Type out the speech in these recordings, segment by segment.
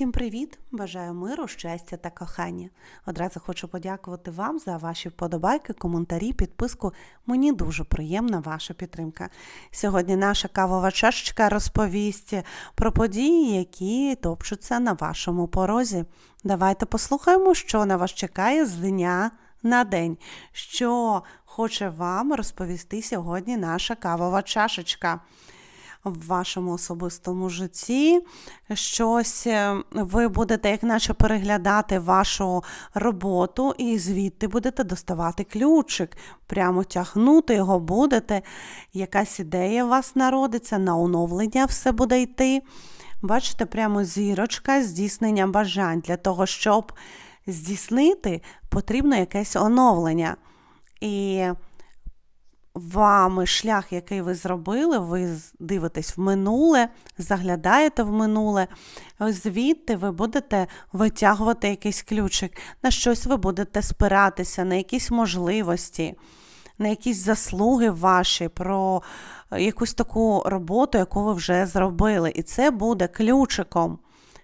Всім привіт! Бажаю миру, щастя та кохання. Одразу хочу подякувати вам за ваші вподобайки, коментарі, підписку. Мені дуже приємна ваша підтримка. Сьогодні наша кавова чашечка розповість про події, які топчуться на вашому порозі. Давайте послухаємо, що на вас чекає з дня на день. Що хоче вам розповісти сьогодні наша кавова чашечка в вашому особистому житті. Щось е, ви будете, як наче, переглядати вашу роботу, і звідти будете доставати ключик, прямо тягнути його будете. Якась ідея у вас народиться, на оновлення все буде йти. Бачите, прямо зірочка здійснення бажань. Для того, щоб здійснити, потрібно якесь оновлення. І вами шлях, який ви зробили, ви дивитесь в минуле, заглядаєте в минуле, звідти ви будете витягувати якийсь ключик, на щось ви будете спиратися, на якісь можливості, на якісь заслуги ваші, про якусь таку роботу, яку ви вже зробили. І це буде ключиком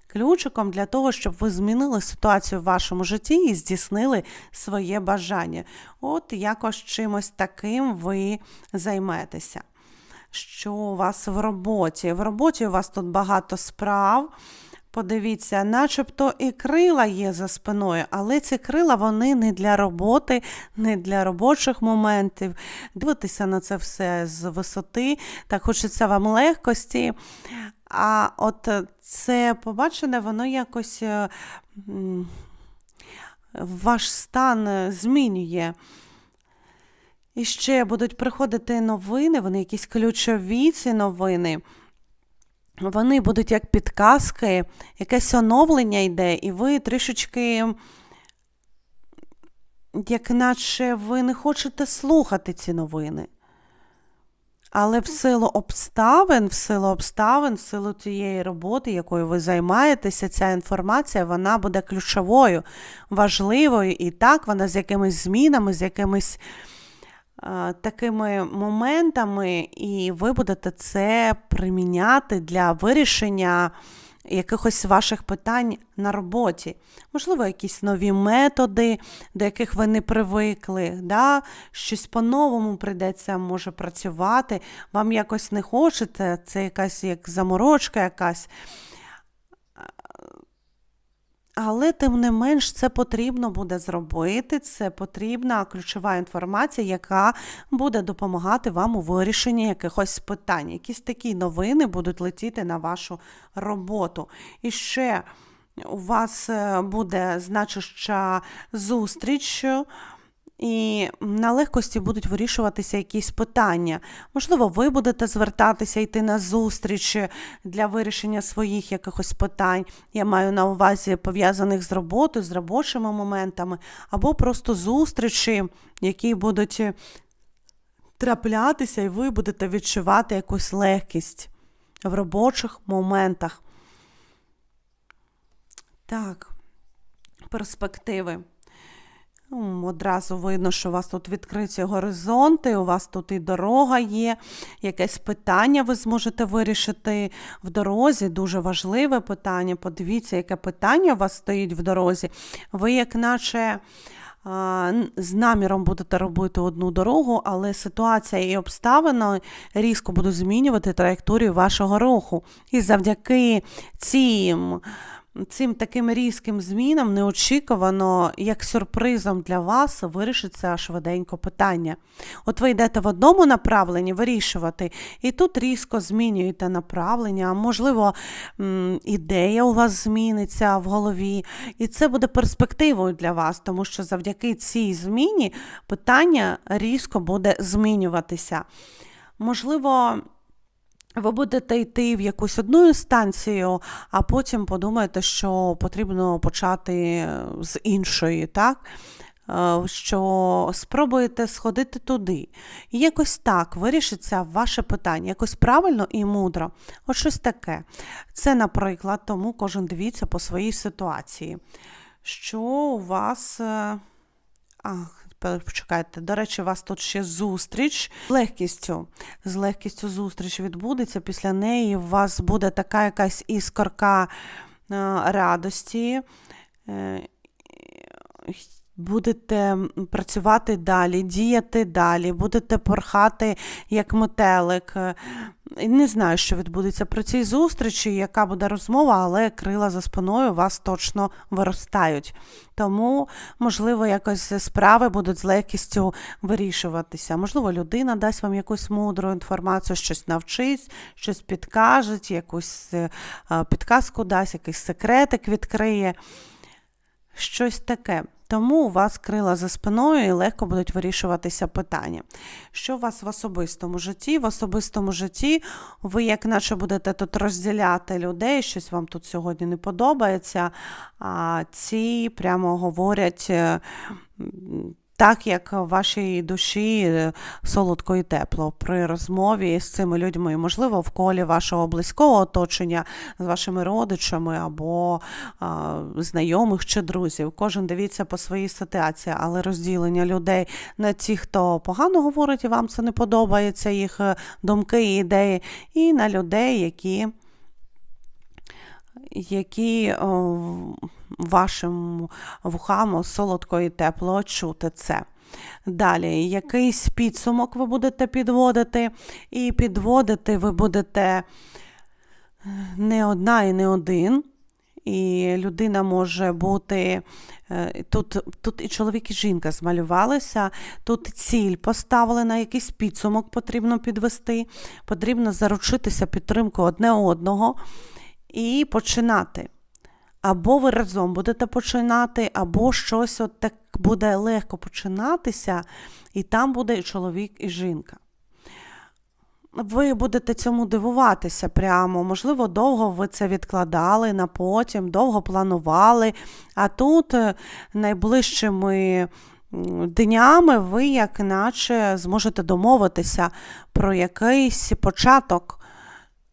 ключиком для того, щоб ви змінили ситуацію в вашому житті і здійснили своє бажання. От якось чимось таким ви займетеся. Що у вас в роботі? В роботі у вас тут багато справ. Подивіться, начебто і крила є за спиною, але ці крила вони не для роботи, не для робочих моментів. Дивитися на це все з висоти, так хочеться вам легкості. А от це побачене, воно якось е, ваш стан змінює. І ще будуть приходити новини, вони якісь ключові ці новини. Вони будуть як підказки, якесь оновлення йде, і ви трішечки, як наче ви не хочете слухати ці новини. Але в силу обставин, в силу обставин, в силу тієї роботи, якою ви займаєтеся, ця інформація вона буде ключовою, важливою. І так, вона з якимись змінами, з якимись такими моментами, і ви будете це приміняти для вирішення якихось ваших питань на роботі. Можливо, якісь нові методи, до яких ви не привикли, да? щось по-новому прийдеться може працювати, вам якось не хочете, це якась як заморочка якась. Але, тим не менш, це потрібно буде зробити. Це потрібна ключова інформація, яка буде допомагати вам у вирішенні якихось питань. Якісь такі новини будуть летіти на вашу роботу. І ще у вас е, буде значуща зустріч. І на легкості будуть вирішуватися якісь питання. Можливо, ви будете звертатися йти на зустріч для вирішення своїх якихось питань. Я маю на увазі пов'язаних з роботою, з робочими моментами, або просто зустрічі, які будуть траплятися, і ви будете відчувати якусь легкість в робочих моментах. Так, перспективи. Одразу видно, що у вас тут відкриті горизонти, у вас тут і дорога є, якесь питання ви зможете вирішити в дорозі. Дуже важливе питання. Подивіться, яке питання у вас стоїть в дорозі. Ви, як наче. З наміром будете робити одну дорогу, але ситуація і обставини різко будуть змінювати траєкторію вашого руху. І завдяки цим цим таким різким змінам неочікувано, як сюрпризом для вас, вирішиться швиденько питання. От ви йдете в одному направленні вирішувати, і тут різко змінюєте направлення, можливо, ідея у вас зміниться в голові, і це буде перспективою для вас, тому що завдяки цій зміні питання різко буде змінюватися. Можливо, ви будете йти в якусь одну інстанцію, а потім подумаєте, що потрібно почати з іншої, так? Е, що спробуєте сходити туди. І якось так вирішиться ваше питання, якось правильно і мудро. От щось таке. Це, наприклад, тому кожен дивіться по своїй ситуації. Що у вас. Е, ах, Почекайте, до речі, у вас тут ще зустріч з легкістю. З легкістю зустріч відбудеться. Після неї у вас буде така якась іскорка радості. Е, Будете працювати далі, діяти далі, будете порхати як метелик. Не знаю, що відбудеться при цій зустрічі, яка буде розмова, але крила за спиною вас точно виростають. Тому, можливо, якось справи будуть з легкістю вирішуватися. Можливо, людина дасть вам якусь мудру інформацію, щось навчить, щось підкаже, якусь е, підказку дасть, якийсь секретик відкриє. Щось таке. Тому у вас крила за спиною і легко будуть вирішуватися питання. Що у вас в особистому житті? В особистому житті ви, як наче будете тут розділяти людей, щось вам тут сьогодні не подобається, а ці прямо говорять. Так, як в вашій душі е, солодко і тепло при розмові з цими людьми, можливо, в колі вашого близького оточення з вашими родичами або а, знайомих чи друзів. Кожен дивіться по своїй ситуації, але розділення людей на ті, хто погано говорить, і вам це не подобається, їх е, думки і ідеї, і на людей, які. Які вашим вухам солодко і тепло чути це. Далі, якийсь підсумок ви будете підводити, і підводити ви будете е, не одна і не один. І людина може бути е, тут, тут і чоловік, і жінка змалювалися, тут ціль поставлена, якийсь підсумок потрібно підвести, потрібно заручитися підтримку одне одного і починати. Або ви разом будете починати, або щось от так буде легко починатися, і там буде і чоловік, і жінка. Ви будете цьому дивуватися прямо. Можливо, довго ви це відкладали на потім, довго планували. А тут е, найближчими днями ви, як наче, зможете домовитися про якийсь початок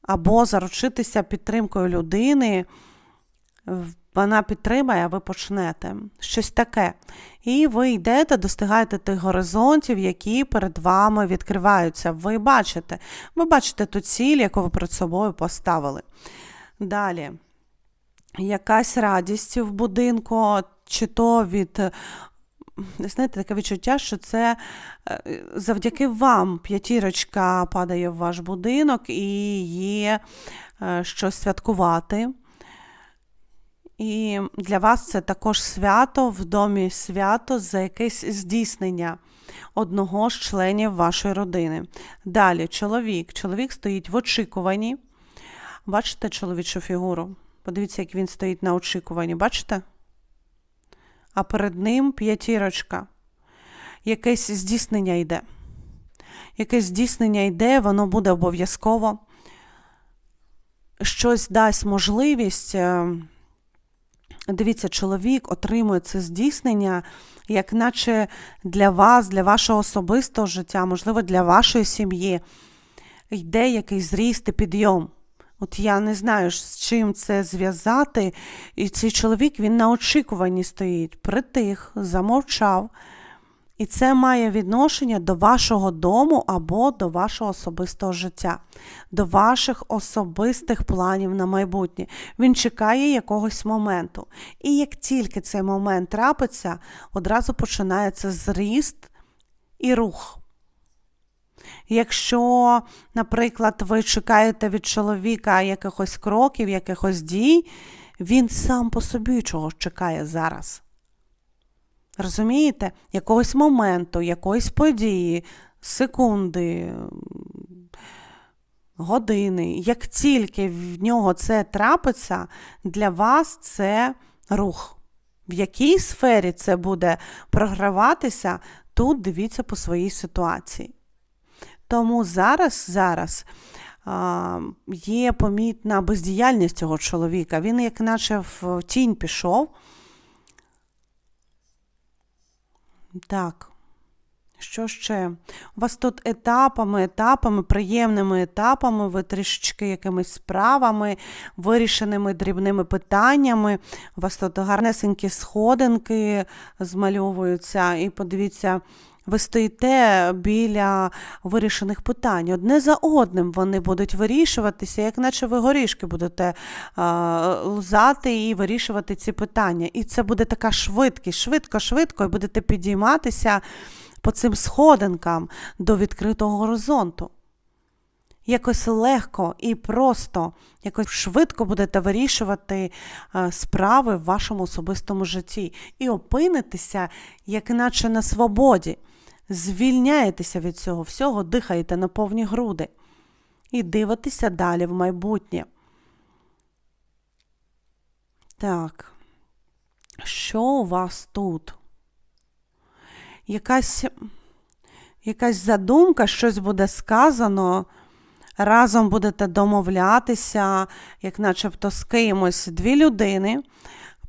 або заручитися підтримкою людини. Вона підтримає, а ви почнете. Щось таке. І ви йдете, достигаєте тих горизонтів, які перед вами відкриваються. Ви бачите, ви бачите ту ціль, яку ви перед собою поставили. Далі. Якась радість в будинку, чи то від. Знаєте, таке відчуття, що це е, завдяки вам п'ятірочка падає в ваш будинок і є е, що святкувати. І для вас це також свято в домі свято за якесь здійснення одного з членів вашої родини. Далі чоловік. Чоловік стоїть в очікуванні. Бачите чоловічу фігуру? Подивіться, як він стоїть на очікуванні. Бачите? А перед ним п'ятірочка. Якесь здійснення йде. Якесь здійснення йде, воно буде обов'язково. Щось дасть можливість. е, Дивіться, чоловік отримує це здійснення, як наче для вас, для вашого особистого життя, можливо, для вашої сім'ї. Йде якийсь зріст і підйом. От я не знаю, з чим це зв'язати. І цей чоловік він на очікуванні стоїть, притих, замовчав. І це має відношення до вашого дому або до вашого особистого життя, до ваших особистих планів на майбутнє. Він чекає якогось моменту. І як тільки цей момент трапиться, одразу починається зріст і рух. Якщо, наприклад, ви чекаєте від чоловіка якихось кроків, якихось дій, він сам по собі чогось чекає зараз. Розумієте? Якогось моменту, якоїсь події, секунди, години. Як тільки в нього це трапиться, для вас це рух. В якій сфері це буде програватися, тут дивіться по своїй ситуації. Тому зараз, зараз є помітна бездіяльність цього чоловіка. Він, як наче в тінь пішов. Так. Що ще? У вас тут етапами, етапами, приємними етапами, ви трішечки якимись справами, вирішеними дрібними питаннями. У вас тут гарнесенькі сходинки змальовуються. І подивіться, Ви стоїте біля вирішених питань. Одне за одним вони будуть вирішуватися, як наче ви горішки будете лузати і вирішувати ці питання. І це буде така швидкість, швидко-швидко, і будете підійматися по цим сходинкам до відкритого горизонту. Якось легко і просто, якось швидко будете вирішувати справи в вашому особистому житті і опинитеся, як наче на свободі. Звільняєтеся від цього всього, дихаєте на повні груди і дивитеся далі в майбутнє. Так, що у вас тут? Якась, якась задумка, щось буде сказано. Разом будете домовлятися, як начебто з кимось дві людини,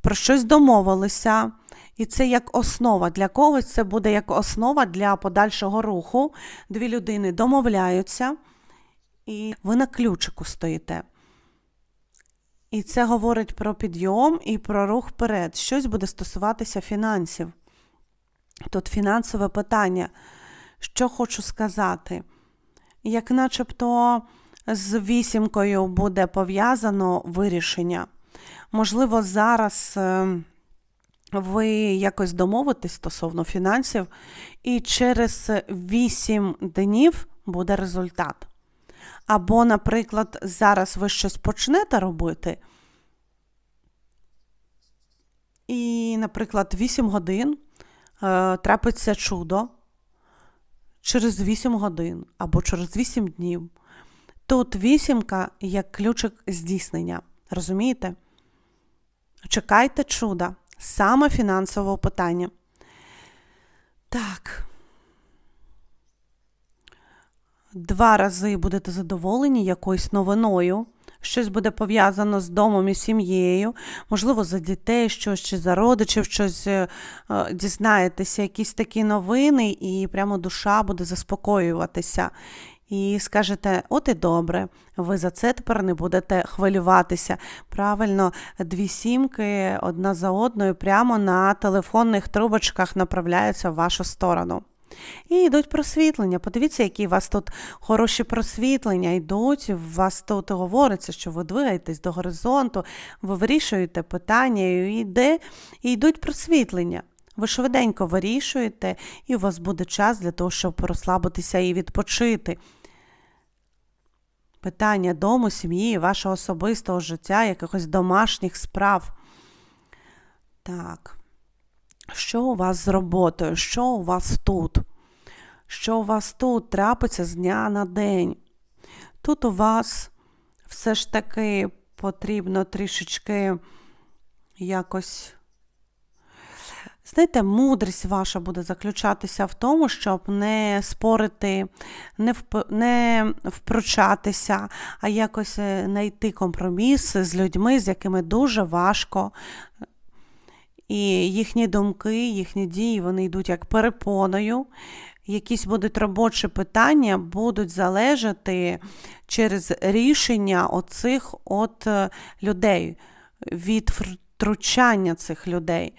про щось домовилися. І це як основа. Для когось це буде як основа для подальшого руху. Дві людини домовляються, і ви на ключику стоїте. І це говорить про підйом і про рух вперед. Щось буде стосуватися фінансів. Тут фінансове питання. Що хочу сказати? Як начебто з вісімкою буде пов'язано вирішення. Можливо, зараз е, ви якось домовитесь стосовно фінансів, і через 8 днів буде результат. Або, наприклад, зараз ви щось почнете робити, і, наприклад, 8 годин е, трапиться чудо через 8 годин або через 8 днів. Тут вісімка як ключик здійснення. Розумієте? Чекайте чуда, саме фінансового питання. Так. Два рази будете задоволені якоюсь новиною. Щось буде пов'язано з домом і сім'єю, можливо, за дітей щось чи за родичів щось е, е, дізнаєтеся, якісь такі новини, і прямо душа буде заспокоюватися. І скажете, от і добре, ви за це тепер не будете хвилюватися. Правильно, дві сімки одна за одною прямо на телефонних трубочках направляються в вашу сторону. І йдуть просвітлення. Подивіться, які у вас тут хороші просвітлення йдуть. У вас тут говориться, що ви двигаєтесь до горизонту, ви вирішуєте питання, і йде, і йдуть просвітлення. Ви швиденько вирішуєте, і у вас буде час для того, щоб розслабитися і відпочити. Питання дому, сім'ї, вашого особистого життя, якихось домашніх справ. Так. Що у вас з роботою? Що у вас тут? Що у вас тут трапиться з дня на день? Тут у вас все ж таки потрібно трішечки якось. Знаєте, мудрість ваша буде заключатися в тому, щоб не спорити, не вп... не впрочатися, а якось е, знайти компроміс з людьми, з якими дуже важко і їхні думки, їхні дії вони йдуть як перепоною. Якісь будуть робочі питання, будуть залежати через рішення оцих от е, людей, від втручання цих людей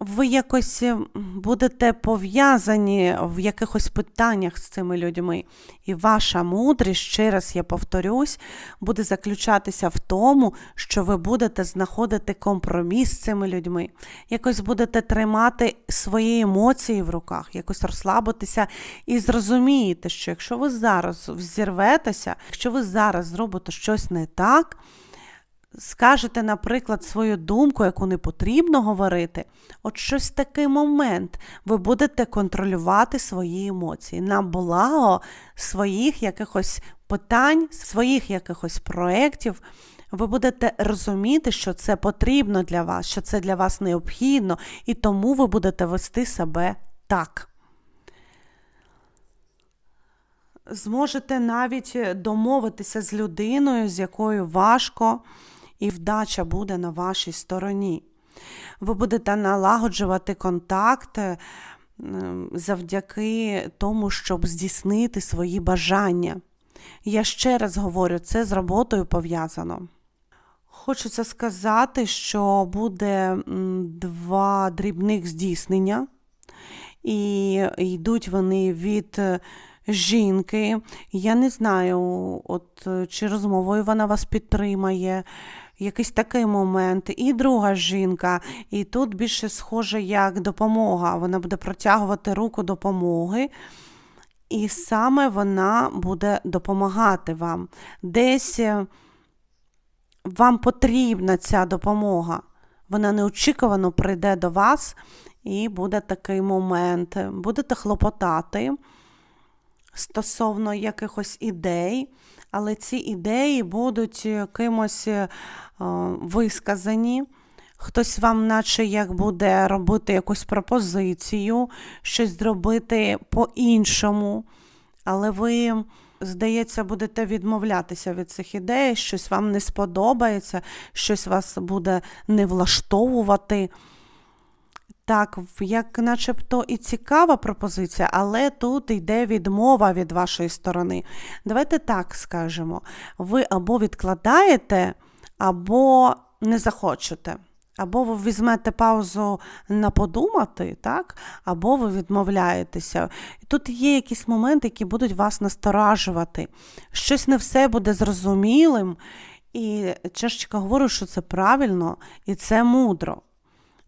ви якось е, будете пов'язані в якихось питаннях з цими людьми. І ваша мудрість, ще раз я повторюсь, буде заключатися в тому, що ви будете знаходити компроміс з цими людьми, якось будете тримати свої емоції в руках, якось розслабитися і зрозумієте, що якщо ви зараз взірветеся, якщо ви зараз зробите щось не так скажете, наприклад, свою думку, яку не потрібно говорити, от щось такий момент ви будете контролювати свої емоції на благо своїх якихось питань, своїх якихось проєктів. Ви будете розуміти, що це потрібно для вас, що це для вас необхідно, і тому ви будете вести себе так. Зможете навіть домовитися з людиною, з якою важко і вдача буде на вашій стороні. Ви будете налагоджувати контакти завдяки тому, щоб здійснити свої бажання. Я ще раз говорю, це з роботою пов'язано. Хочеться сказати, що буде два дрібних здійснення. і йдуть вони від е, жінки. Я не знаю, от е, чи розмовою вона вас підтримає. Якийсь такий момент, і друга жінка, і тут більше схоже як допомога. Вона буде протягувати руку допомоги, і саме вона буде допомагати вам. Десь е, вам потрібна ця допомога. Вона неочікувано прийде до вас, і буде такий момент. Будете хлопотати стосовно якихось ідей, але ці ідеї будуть кимось е, висказані. Хтось вам, наче як буде робити якусь пропозицію, щось зробити по-іншому, але ви, здається, будете відмовлятися від цих ідей, щось вам не сподобається, щось вас буде не влаштовувати. Так, як начебто і цікава пропозиція, але тут йде відмова від вашої сторони. Давайте так скажемо: ви або відкладаєте, або не захочете. Або ви візьмете паузу на подумати, так? або ви відмовляєтеся. Тут є якісь моменти, які будуть вас насторажувати. Щось не все буде зрозумілим. І чашечка говорить, що це правильно і це мудро.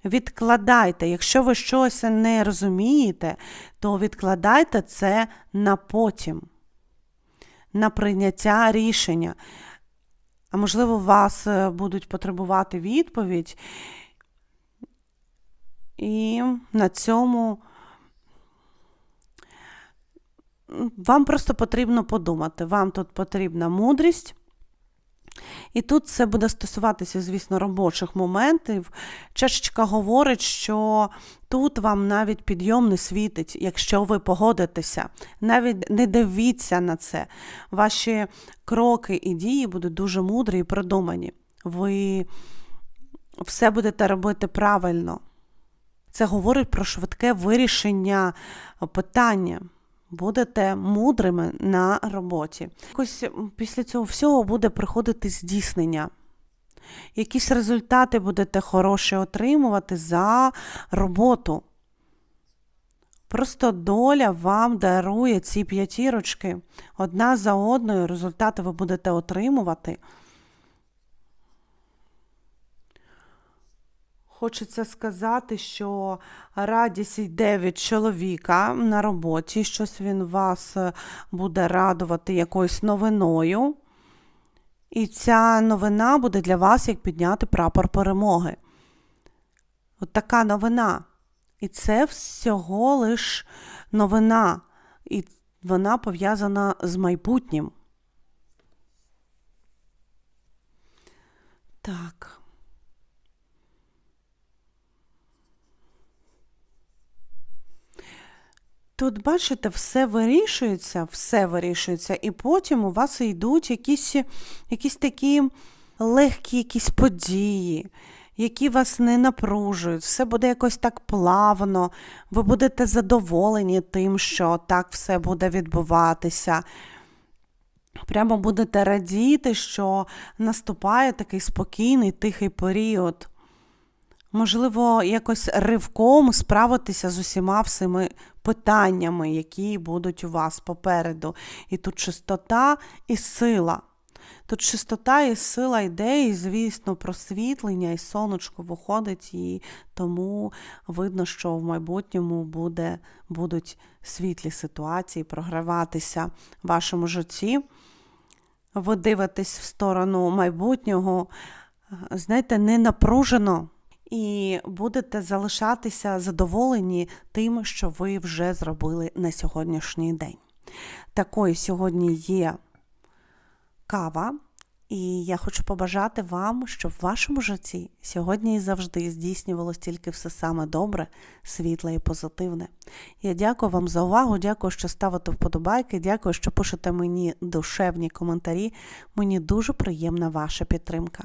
Відкладайте, якщо ви щось не розумієте, то відкладайте це на потім, на прийняття рішення. А можливо, вас е, будуть потребувати відповідь, і на цьому вам просто потрібно подумати. Вам тут потрібна мудрість. І тут це буде стосуватися, звісно, робочих моментів. Чашечка говорить, що тут вам навіть підйом не світить, якщо ви погодитеся. Навіть не дивіться на це. Ваші кроки і дії будуть дуже мудрі і продумані. Ви все будете робити правильно. Це говорить про швидке вирішення питання будете мудрими на роботі. Якось після цього всього буде приходити здійснення. Якісь результати будете хороші отримувати за роботу. Просто доля вам дарує ці п'ятірочки. Одна за одною результати ви будете отримувати. Хочеться сказати, що радість йде від чоловіка на роботі, щось він вас е, буде радувати якоюсь новиною. І ця новина буде для вас як підняти прапор перемоги. От така новина. І це всього лиш новина. І вона пов'язана з майбутнім. Так. Тут, бачите, все вирішується, все вирішується, і потім у вас йдуть якісь якісь такі легкі якісь події, які вас не напружують, все буде якось так плавно, ви будете задоволені тим, що так все буде відбуватися. Прямо будете радіти, що наступає такий спокійний, тихий період. Можливо, якось ривком справитися з усіма всіми питаннями, які будуть у вас попереду. І тут чистота і сила. Тут чистота і сила йде, звісно, просвітлення, і сонечко виходить, і тому видно, що в майбутньому буде, будуть світлі ситуації програватися в вашому житті. Ви дивитесь в сторону майбутнього, знаєте, не напружено і будете залишатися задоволені тим, що ви вже зробили на сьогоднішній день. Такою сьогодні є кава. І я хочу побажати вам, щоб в вашому житті сьогодні і завжди здійснювалося тільки все саме добре, світле і позитивне. Я дякую вам за увагу, дякую, що ставите вподобайки, дякую, що пишете мені душевні коментарі. Мені дуже приємна ваша підтримка.